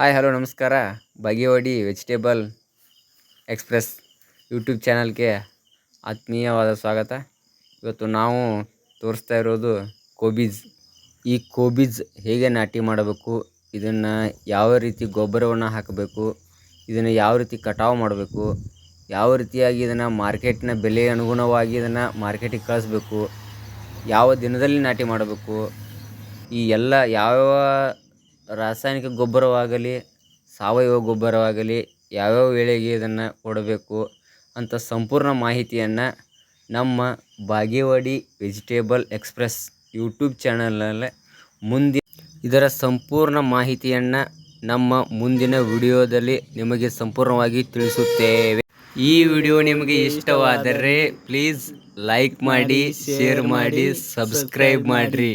Hi, hello, ನಮಸ್ಕಾರ. ಬಗೆವಾಡಿ vegetable express YouTube ಚಾನಲ್ಗೆ ಆತ್ಮೀಯವಾದ ಸ್ವಾಗತ. ಇವತ್ತು ನಾವು ತೋರಿಸ್ತಾ ಇರೋದು ಕೋಬೀಜ್. ಈ ಕೋಬೀಜ್ ಹೇಗೆ ನಾಟಿ ಮಾಡಬೇಕು, ಇದನ್ನು ಯಾವ ರೀತಿ ಗೊಬ್ಬರವನ್ನು ಹಾಕಬೇಕು, ಇದನ್ನು ಯಾವ ರೀತಿ ಕಟಾವು ಮಾಡಬೇಕು, ಯಾವ ರೀತಿಯಾಗಿ ಇದನ್ನು ಮಾರ್ಕೆಟ್ನ ಬೆಲೆ ಅನುಗುಣವಾಗಿ ಇದನ್ನು ಮಾರ್ಕೆಟಿಗೆ ಕಳಿಸ್ಬೇಕು, ಯಾವ ದಿನದಲ್ಲಿ ನಾಟಿ ಮಾಡಬೇಕು, ಈ ಎಲ್ಲ ಯಾವ ರಾಸಾಯನಿಕ ಗೊಬ್ಬರವಾಗಲಿ, ಸಾವಯವ ಗೊಬ್ಬರವಾಗಲಿ ಯಾವ್ಯಾವ ವೇಳೆಗೆ ಇದನ್ನು ಕೊಡಬೇಕು ಅಂತ ಸಂಪೂರ್ಣ ಮಾಹಿತಿಯನ್ನು ನಮ್ಮ ಬಾಗೇವಾಡಿ ವೆಜಿಟೇಬಲ್ ಎಕ್ಸ್ಪ್ರೆಸ್ ಯೂಟ್ಯೂಬ್ ಚಾನಲಲ್ಲೇ ಮುಂದೆ, ಇದರ ಸಂಪೂರ್ಣ ಮಾಹಿತಿಯನ್ನು ನಮ್ಮ ಮುಂದಿನ ವಿಡಿಯೋದಲ್ಲಿ ನಿಮಗೆ ಸಂಪೂರ್ಣವಾಗಿ ತಿಳಿಸುತ್ತೇವೆ. ಈ ವಿಡಿಯೋ ನಿಮಗೆ ಇಷ್ಟವಾದರೆ ಪ್ಲೀಸ್ ಲೈಕ್ ಮಾಡಿ, ಶೇರ್ ಮಾಡಿ, ಸಬ್ಸ್ಕ್ರೈಬ್ ಮಾಡಿರಿ.